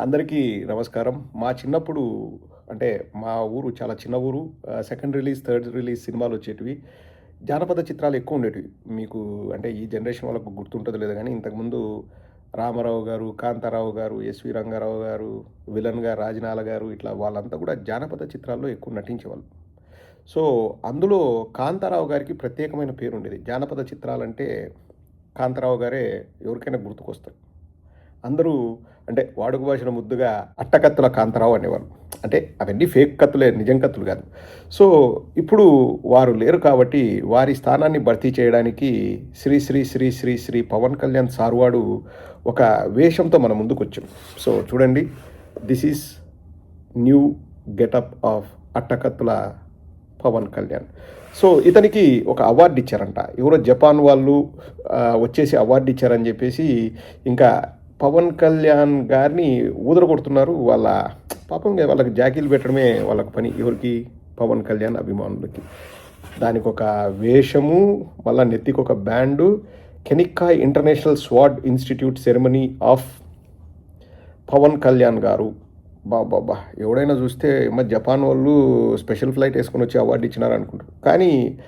అందరికీ నమస్కారం. మా చిన్నప్పుడు అంటే మా ఊరు చాలా చిన్న ఊరు. సెకండ్ రిలీజ్ థర్డ్ రిలీజ్ సినిమాలు వచ్చేటివి. జానపద చిత్రాలు ఎక్కువ ఉండేటివి. మీకు అంటే ఈ జనరేషన్ వాళ్ళకు గుర్తుంటుంది లేదు కానీ ఇంతకుముందు రామారావు గారు కాంతారావు గారు ఎస్వి రంగారావు గారు విలన్గా రాజనాల గారు ఇట్లా వాళ్ళంతా కూడా జానపద చిత్రాల్లో ఎక్కువ నటించేవాళ్ళు. సో అందులో కాంతారావు గారికి ప్రత్యేకమైన పేరు ఉండేది. జానపద చిత్రాలంటే కాంతారావు గారే ఎవరికైనా గుర్తుకొస్తారు. అందరూ అంటే వాడుక భాషలో ముద్దుగా అట్టకత్తుల కాంతారావు అనేవారు. అంటే అవన్నీ ఫేక్ కత్తులే నిజం కత్తులు కాదు. సో ఇప్పుడు వారు లేరు కాబట్టి వారి స్థానాన్ని భర్తీ చేయడానికి శ్రీ శ్రీ శ్రీ శ్రీ శ్రీ పవన్ కళ్యాణ్ సార్వాడు ఒక వేషంతో మన ముందుకు వచ్చాం సో చూడండి. This is new getup of అట్టకత్తుల Pawan Kalyan. So ఇతనికి ఒక అవార్డు ఇచ్చారంట. ఎవరో జపాన్ వాళ్ళు వచ్చేసి అవార్డు ఇచ్చారని చెప్పేసి ఇంకా పవన్ కళ్యాణ్ గారిని ఊదరగొడుతున్నారు. వాళ్ళ పాపం వాళ్ళకి జాకీలు పెట్టడమే వాళ్ళకి పని. ఎవరికి? పవన్ కళ్యాణ్ అభిమానులకి. దానికి ఒక వేషము మళ్ళా నెత్తికి ఒక బ్యాండు. కెనిక్కాయ్ international స్వాడ్ institute ceremony of Pawan Kalyan గారు. బాబా ఎవడైనా చూస్తే మా జపాన్ వాళ్ళు స్పెషల్ ఫ్లైట్ వేసుకొని వచ్చి అవార్డు ఇచ్చినారు అనుకుంటారు. కానీ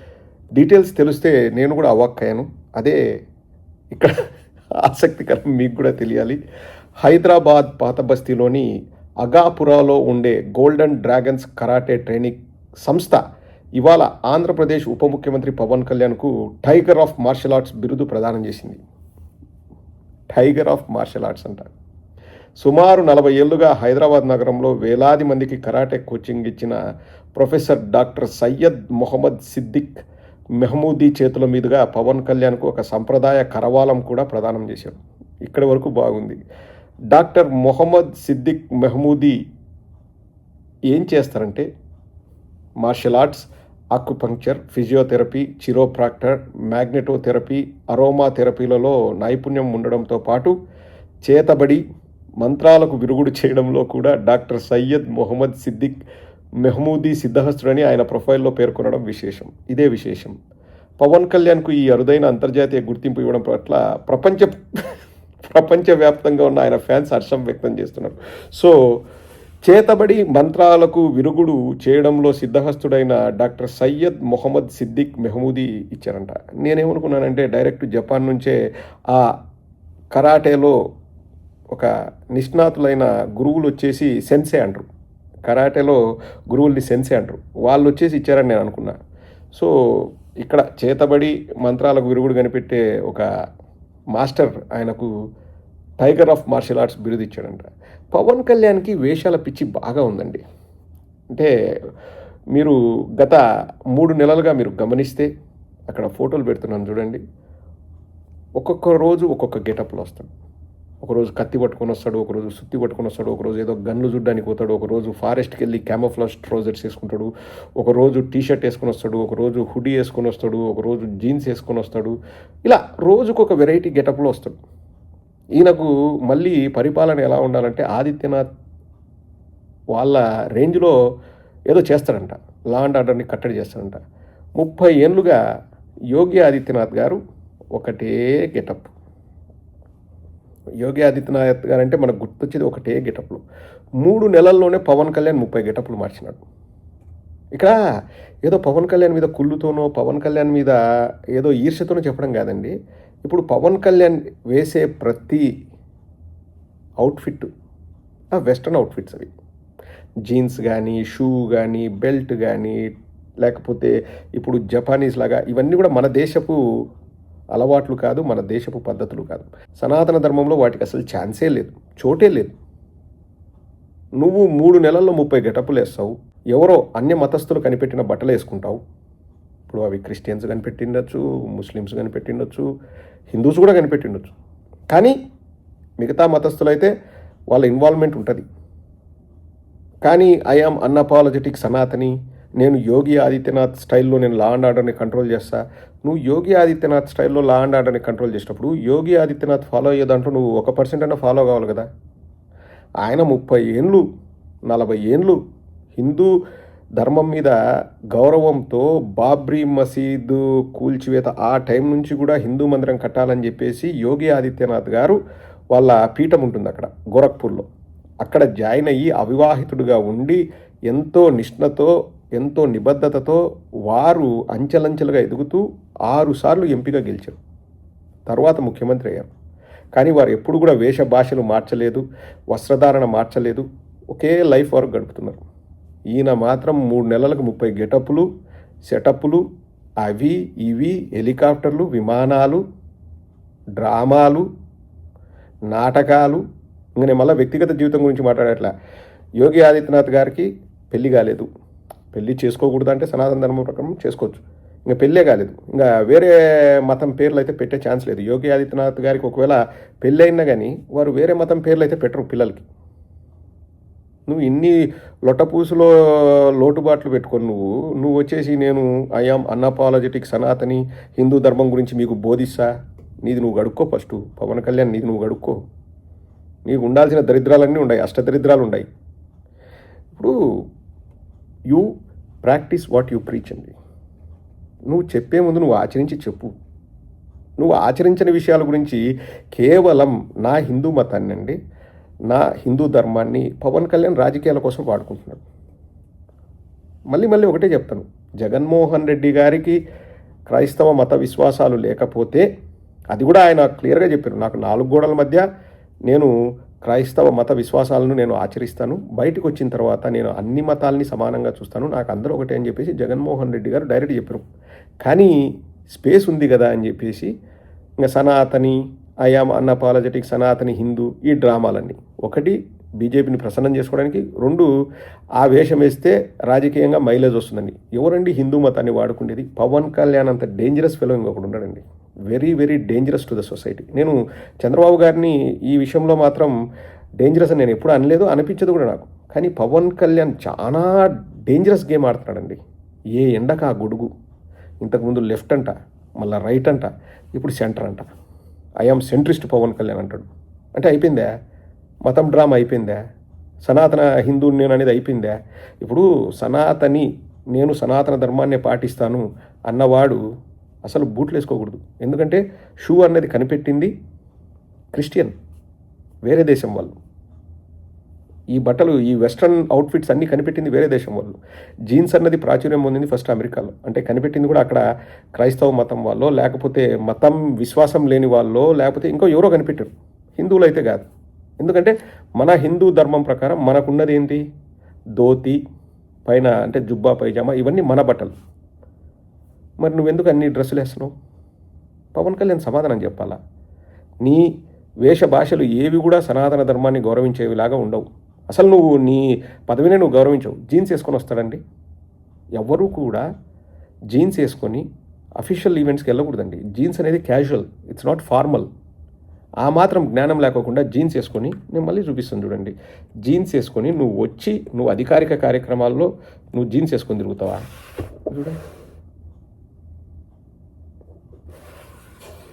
డీటెయిల్స్ తెలిస్తే నేను కూడా అవాక్కయ్యాను. అదే ఇక్కడ ఆసక్తికరం మీకు కూడా తెలియాలి. హైదరాబాద్ పాత బస్తీలోని అగాపురాలో ఉండే గోల్డెన్ డ్రాగన్స్ కరాటే ట్రైనింగ్ సంస్థ ఇవాళ ఆంధ్రప్రదేశ్ ఉప ముఖ్యమంత్రి పవన్ కళ్యాణ్కు టైగర్ ఆఫ్ మార్షల్ ఆర్ట్స్ బిరుదు ప్రదానం చేసింది. టైగర్ ఆఫ్ మార్షల్ ఆర్ట్స్ అంటారు సుమారు నలభై ఏళ్ళుగా హైదరాబాద్ నగరంలో వేలాది మందికి కరాటే కోచింగ్ ఇచ్చిన ప్రొఫెసర్ డాక్టర్ సయ్యద్ మొహమ్మద్ సిద్దిక్ మెహమూదీ చేతుల మీదుగా పవన్ కళ్యాణ్కు ఒక సంప్రదాయ కరవాలం కూడా ప్రదానం చేశారు. ఇక్కడి వరకు బాగుంది. డాక్టర్ మొహమ్మద్ సిద్దిక్ మెహమూదీ ఏం చేస్తారంటే martial arts acupuncture physiotherapy chiropractor magnetotherapy aroma థెరపీలలో నైపుణ్యం ఉండడంతో పాటు చేతబడి మంత్రాలకు విరుగుడు చేయడంలో కూడా డాక్టర్ సయ్యద్ మొహమ్మద్ సిద్దిక్ మెహమూదీ సిద్ధహస్తుడని ఆయన ప్రొఫైల్లో పేర్కొనడం విశేషం. ఇదే విశేషం. పవన్ కళ్యాణ్కు ఈ అరుదైన అంతర్జాతీయ గుర్తింపు ఇవ్వడం పట్ల ప్రపంచ ప్రపంచవ్యాప్తంగా ఉన్న ఆయన ఫ్యాన్స్ హర్షం వ్యక్తం చేస్తున్నారు. సో చేతబడి మంత్రాలకు విరుగుడు చేయడంలో సిద్ధహస్తుడైన డాక్టర్ సయ్యద్ మొహమ్మద్ సిద్దిక్ మెహమూదీ ఇచ్చారంట. నేనేమనుకున్నానంటే డైరెక్ట్ జపాన్ నుంచే ఆ కరాటేలో ఒక నిష్ణాతులైన గురువులు వచ్చేసి సెన్సే అంటారు. కరాటేలో గురువుల్ని సెన్సే అంటారు. వాళ్ళు వచ్చేసి ఇచ్చారని నేను అనుకున్నా. సో ఇక్కడ చేతబడి మంత్రాలకు విరుగుడు కనిపెట్టే ఒక మాస్టర్ ఆయనకు టైగర్ ఆఫ్ మార్షల్ ఆర్ట్స్ బిరుదు ఇచ్చాడంట. పవన్ కళ్యాణ్కి వేషాల పిచ్చి బాగా ఉందండి. అంటే మీరు గత మూడు నెలలుగా మీరు గమనిస్తే అక్కడ ఫోటోలు పెడుతున్నాను చూడండి. ఒక్కొక్క రోజు ఒక్కొక్క గెటప్లో వస్తాడు. ఒకరోజు కత్తి పట్టుకొని వస్తాడు ఒకరోజు సుత్తి పట్టుకొని వస్తాడు ఒకరోజు ఏదో గన్లు చూడ్డానికి పోతాడు ఒకరోజు ఫారెస్ట్కి వెళ్ళి క్యామోఫ్లాష్ ట్రౌజర్స్ వేసుకుంటాడు ఒకరోజు టీషర్ట్ వేసుకొని వస్తాడు ఒకరోజు హుడీ వేసుకొని వస్తాడు ఒకరోజు జీన్స్ వేసుకొని వస్తాడు. ఇలా రోజుకు ఒక వెరైటీ గెటప్లో వస్తాడు. ఈయనకు మళ్ళీ పరిపాలన ఎలా ఉండాలంటే ఆదిత్యనాథ్ వాళ్ళ రేంజ్లో ఏదో చేస్తాడంట. లా అండ్ ఆర్డర్ని కట్టడి చేస్తాడంట. ముప్పై ఏళ్ళుగా యోగి ఆదిత్యనాథ్ గారు ఒకటే గెటప్. యోగి ఆదిత్యనాథ్ గారు అంటే మనకు గుర్తొచ్చేది ఒకటే గెటప్లు. మూడు నెలల్లోనే పవన్ కళ్యాణ్ ముప్పై గెటప్లు మార్చినాడు. ఇక్కడ ఏదో పవన్ కళ్యాణ్ మీద కుళ్ళుతోనో పవన్ కళ్యాణ్ మీద ఏదో ఈర్ష్యతోనో చెప్పడం కాదండి. ఇప్పుడు పవన్ కళ్యాణ్ వేసే ప్రతి అవుట్ఫిట్ వెస్ట్రన్ అవుట్ఫిట్స్ అవి. జీన్స్ కానీ షూ కానీ బెల్ట్ కానీ లేకపోతే ఇప్పుడు జపానీస్ లాగా ఇవన్నీ కూడా మన దేశపు అలవాట్లు కాదు మన దేశపు పద్ధతులు కాదు. సనాతన ధర్మంలో వాటికి అసలు ఛాన్సే లేదు చోటే లేదు. నువ్వు మూడు నెలల్లో ముప్పై గెటప్పులు వేస్తావు ఎవరో అన్య మతస్థులు కనిపెట్టిన బట్టలు వేసుకుంటావు. ఇప్పుడు అవి క్రిస్టియన్స్ కనిపెట్టిండొచ్చు ముస్లిమ్స్ కనిపెట్టిండొచ్చు హిందూస్ కూడా కనిపెట్టిండొచ్చు. కానీ మిగతా మతస్థులైతే వాళ్ళ ఇన్వాల్వ్మెంట్ ఉంటుంది. కానీ ఐఆమ్ అన్అపాలజెటిక్ సనాతని నేను యోగి ఆదిత్యనాథ్ స్టైల్లో నేను లా అండ్ ఆర్డర్ని కంట్రోల్ చేస్తా. నువ్వు యోగి ఆదిత్యనాథ్ స్టైల్లో లా అండ్ ఆర్డర్ని కంట్రోల్ చేసినప్పుడు యోగి ఆదిత్యనాథ్ ఫాలో అయ్యే దాంట్లో నువ్వు ఒక పర్సెంట్ అయినా ఫాలో కావాలి కదా. ఆయన ముప్పై ఏండ్లు నలభై ఏండ్లు హిందూ ధర్మం మీద గౌరవంతో బాబ్రీ మసీదు కూల్చివేత ఆ టైం నుంచి కూడా హిందూ మందిరం కట్టాలని చెప్పేసి యోగి ఆదిత్యనాథ్ గారు వాళ్ళ పీఠం ఉంటుంది అక్కడ గోరఖ్పూర్లో. అక్కడ జాయిన్ అయ్యి అవివాహితుడుగా ఉండి ఎంతో నిష్ణతో ఎంతో నిబద్ధతతో వారు అంచెలంచెలుగా ఎదుగుతూ ఆరుసార్లు ఎంపిక గెలిచారు. తర్వాత ముఖ్యమంత్రి అయ్యారు. కానీ వారు ఎప్పుడు కూడా వేష భాషలు మార్చలేదు వస్త్రధారణ మార్చలేదు ఒకే లైఫ్ వరకు గడుపుతున్నారు. ఈయన మాత్రం మూడు నెలలకు ముప్పై గెటప్లు సెటప్లు అవి ఇవి హెలికాప్టర్లు విమానాలు డ్రామాలు నాటకాలు ఇంకా నేను మళ్ళీ వ్యక్తిగత జీవితం గురించి మాట్లాడట్లా. యోగి ఆదిత్యనాథ్ గారికి పెళ్ళి కాలేదు. పెళ్ళి చేసుకోకూడదు అంటే సనాతన ధర్మం ప్రకారం చేసుకోవచ్చు. ఇంకా పెళ్ళే కాలేదు. ఇంకా వేరే మతం పేర్లు అయితే పెట్టే ఛాన్స్ లేదు. యోగి ఆదిత్యనాథ్ గారికి ఒకవేళ పెళ్ళి అయినా కానీ వారు వేరే మతం పేర్లు అయితే పెట్టరు పిల్లలకి. నువ్వు ఇన్ని లొట్టపూసులో లోటుబాట్లు పెట్టుకొని నువ్వు నువ్వు వచ్చేసి నేను ఐఆమ్ అన్నపాలజెటిక్ సనాతని హిందూ ధర్మం గురించి మీకు బోధిస్తా. నీది నువ్వు గడుక్కో ఫస్ట్. పవన్ కళ్యాణ్ నీది నువ్వు గడుక్కో. నీకు ఉండాల్సిన దరిద్రాలన్నీ ఉన్నాయి అష్టదరిద్రాలు ఉన్నాయి ఇప్పుడు you practice what you preach అండి నువ్వు చెప్పే ముందు నువ్వు ఆచరించి చెప్పు. నువ్వు ఆచరించిన విషయాల గురించి కేవలం నా హిందూ మతాన్ని అండి నా హిందూ ధర్మాన్ని పవన్ కళ్యాణ్ రాజకీయాల కోసం వాడుకుంటున్నాడు. మళ్ళీ మళ్ళీ ఒకటే చెప్తాను. జగన్మోహన్ రెడ్డి గారికి క్రైస్తవ మత విశ్వాసాలు లేకపోతే అది కూడా ఆయన క్లియర్గా చెప్పారు. నాకు నాలుగు గోడల మధ్య నేను క్రైస్తవ మత విశ్వాసాలను నేను ఆచరిస్తాను. బయటకు వచ్చిన తర్వాత నేను అన్ని మతాలని సమానంగా చూస్తాను. నాకు అందరూ ఒకటే అని చెప్పేసి జగన్మోహన్ రెడ్డి గారు డైరెక్ట్ చెప్పారు. కానీ స్పేస్ ఉంది కదా అని చెప్పేసి ఇంకా Sanatani I am unapologetic Sanatani Hindu ఈ డ్రామాలన్నీ. ఒకటి బీజేపీని ప్రసన్నం చేసుకోవడానికి రెండు ఆ వేషం వేస్తే రాజకీయంగా మైలేజ్ వస్తుందండి. ఎవరండి హిందూ మతాన్ని వాడుకునేది పవన్ కళ్యాణ్ అంత డేంజరస్ ఫెలో ఇంకొకటి ఉన్నాడండి. Very very dangerous to the society నేను చంద్రబాబు గారిని ఈ విషయంలో మాత్రం డేంజరస్ అని నేను ఎప్పుడు అనలేదు అనిపించదు కూడా నాకు. కానీ పవన్ కళ్యాణ్ చాలా డేంజరస్ గేమ్ ఆడుతున్నాడండి. ఏ ఎండక ఆ గొడుగు? ఇంతకుముందు లెఫ్ట్ అంట మళ్ళీ రైట్ అంట ఇప్పుడు సెంటర్ అంట. ఐఆమ్ సెంట్రిస్ట్ పవన్ కళ్యాణ్ అంటాడు. అంటే అయిపోయిందా? మతం డ్రామా అయిపోయిందా? సనాతన హిందూ నేను అనేది అయిపోయిందా? ఇప్పుడు సనాతని నేను సనాతన ధర్మాన్ని పాటిస్తాను అన్నవాడు అసలు బూట్లు వేసుకోకూడదు. ఎందుకంటే షూ అన్నది కనిపెట్టింది క్రిస్టియన్ వేరే దేశం వాళ్ళు. ఈ బట్టలు ఈ వెస్ట్రన్ అవుట్ఫిట్స్ అన్నీ కనిపెట్టింది వేరే దేశం వాళ్ళు. జీన్స్ అన్నది ప్రాచుర్యం పొందింది ఫస్ట్ అమెరికాలో. అంటే కనిపెట్టింది కూడా అక్కడ క్రైస్తవ మతం వాళ్ళో లేకపోతే మతం విశ్వాసం లేని వాళ్ళో లేకపోతే ఇంకో ఎవరో కనిపెట్టారు. హిందువులు అయితే కాదు. ఎందుకంటే మన హిందూ ధర్మం ప్రకారం మనకున్నది ఏంటి? ధోతి పైన అంటే జుబ్బా పైజామా ఇవన్నీ మన బట్టలు. మరి నువ్వెందుకు అన్ని డ్రెస్సులు వేస్తున్నావు? పవన్ కళ్యాణ్ సమాధానం చెప్పాలా? నీ వేష భాషలు ఏవి కూడా సనాతన ధర్మాన్ని గౌరవించేవిలాగా ఉండవు. అసలు నువ్వు నీ పదవినే నువ్వు గౌరవించవు. జీన్స్ వేసుకొని వస్తాడండి. ఎవ్వరూ కూడా జీన్స్ వేసుకొని అఫీషియల్ ఈవెంట్స్కి వెళ్ళకూడదండి. జీన్స్ అనేది క్యాజువల్. It's not formal. ఆ మాత్రం జ్ఞానం లేకోకుండా జీన్స్ వేసుకొని నేను మళ్ళీ చూపిస్తాను చూడండి. జీన్స్ వేసుకొని నువ్వు వచ్చి నువ్వు అధికారిక కార్యక్రమాల్లో నువ్వు జీన్స్ వేసుకొని తిరుగుతావా? చూడండి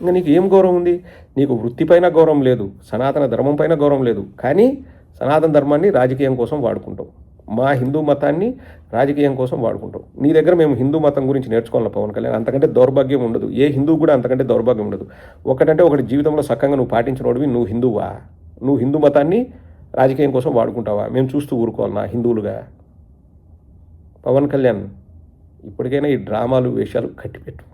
ఇంకా నీకు ఏం గౌరవం ఉంది? నీకు వృత్తిపైన గౌరవం లేదు సనాతన ధర్మం పైన గౌరవం లేదు. కానీ సనాతన ధర్మాన్ని రాజకీయం కోసం వాడుకుంటావు. మా హిందూ మతాన్ని రాజకీయం కోసం వాడుకుంటాం నీ దగ్గర మేము హిందూ మతం గురించి నేర్చుకోవాలి పవన్ కళ్యాణ్. అంతకంటే దౌర్భాగ్యం ఉండదు. ఏ హిందూ కూడా అంతకంటే దౌర్భాగ్యం ఉండదు. ఒకటంటే ఒకటి జీవితంలో సక్కంగా నువ్వు పాటించినోడివి నువ్వు హిందువా? నువ్వు హిందూ మతాన్ని రాజకీయం కోసం వాడుకుంటావా? మేము చూస్తూ ఊరుకోవాలన్నా హిందువులుగా? పవన్ కళ్యాణ్ ఇప్పటికైనా ఈ డ్రామాలు వేషాలు కట్టిపెట్టు.